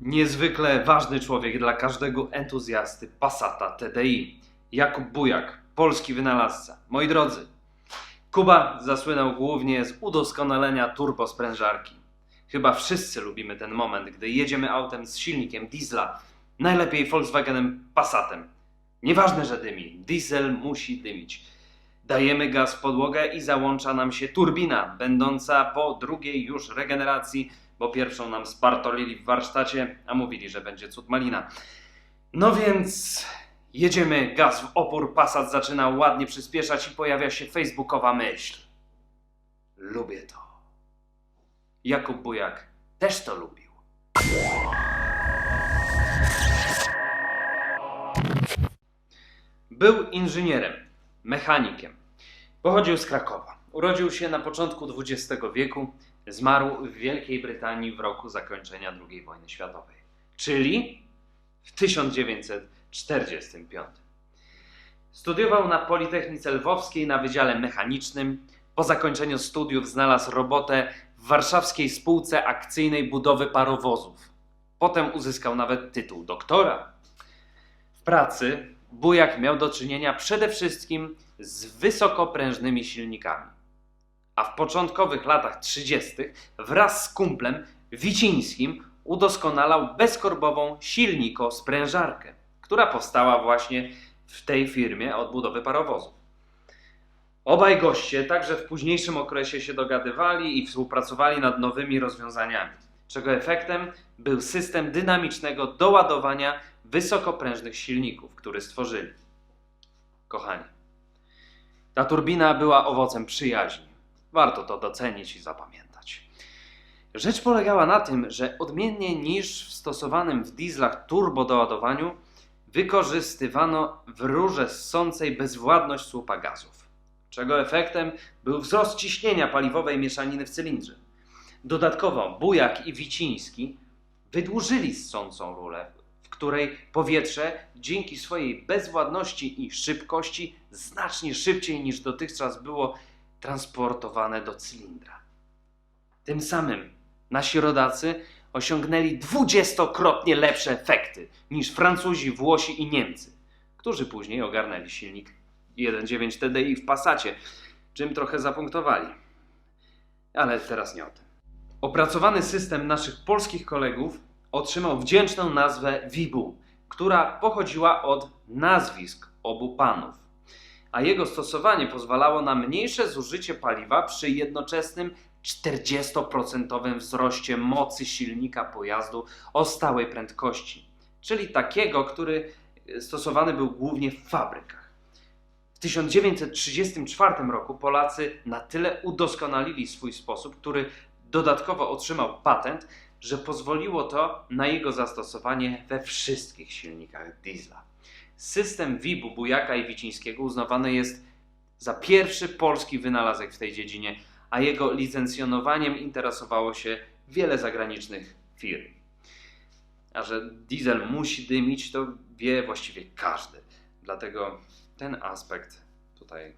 Niezwykle ważny człowiek dla każdego entuzjasty Passata TDI. Jakub Bujak, polski wynalazca. Moi drodzy, Kuba zasłynął głównie z udoskonalenia turbosprężarki. Chyba wszyscy lubimy ten moment, gdy jedziemy autem z silnikiem diesla, najlepiej Volkswagenem Passatem. Nieważne, że dymi, diesel musi dymić. Dajemy gaz w podłogę i załącza nam się turbina, będąca po drugiej już regeneracji, bo pierwszą nam spartolili w warsztacie, a mówili, że będzie cud malina. No więc jedziemy, gaz w opór, Passat zaczyna ładnie przyspieszać i pojawia się facebookowa myśl. Lubię to. Jakub Bujak też to lubił. Był inżynierem, mechanikiem. Pochodził z Krakowa. Urodził się na początku XX wieku, zmarł w Wielkiej Brytanii w roku zakończenia II wojny światowej, czyli w 1945. Studiował na Politechnice Lwowskiej na Wydziale Mechanicznym. Po zakończeniu studiów znalazł robotę w warszawskiej spółce akcyjnej budowy parowozów. Potem uzyskał nawet tytuł doktora. W pracy Bujak miał do czynienia przede wszystkim z wysokoprężnymi silnikami. A w początkowych latach 30. wraz z kumplem Wicińskim udoskonalał bezkorbową silniko-sprężarkę, która powstała właśnie w tej firmie od budowy parowozów. Obaj goście także w późniejszym okresie się dogadywali i współpracowali nad nowymi rozwiązaniami, czego efektem był system dynamicznego doładowania wysokoprężnych silników, który stworzyli. Kochani, ta turbina była owocem przyjaźni. Warto to docenić i zapamiętać. Rzecz polegała na tym, że odmiennie niż w stosowanym w dieslach turbodoładowaniu wykorzystywano w rurze ssącej bezwładność słupa gazów, czego efektem był wzrost ciśnienia paliwowej mieszaniny w cylindrze. Dodatkowo Bujak i Wiciński wydłużyli ssącą rurę, w której powietrze dzięki swojej bezwładności i szybkości znacznie szybciej niż dotychczas było transportowane do cylindra. Tym samym nasi rodacy osiągnęli dwudziestokrotnie lepsze efekty niż Francuzi, Włosi i Niemcy, którzy później ogarnęli silnik 1.9 TDI w Passacie, czym trochę zapunktowali. Ale teraz nie o tym. Opracowany system naszych polskich kolegów otrzymał wdzięczną nazwę WIBU, która pochodziła od nazwisk obu panów, a jego stosowanie pozwalało na mniejsze zużycie paliwa przy jednoczesnym 40% wzroście mocy silnika pojazdu o stałej prędkości, czyli takiego, który stosowany był głównie w fabrykach. W 1934 roku Polacy na tyle udoskonalili swój sposób, który dodatkowo otrzymał patent, że pozwoliło to na jego zastosowanie we wszystkich silnikach diesla. System WIB-u Bujaka i Wicińskiego uznawany jest za pierwszy polski wynalazek w tej dziedzinie, a jego licencjonowaniem interesowało się wiele zagranicznych firm. A że diesel musi dymić, to wie właściwie każdy. Dlatego ten aspekt tutaj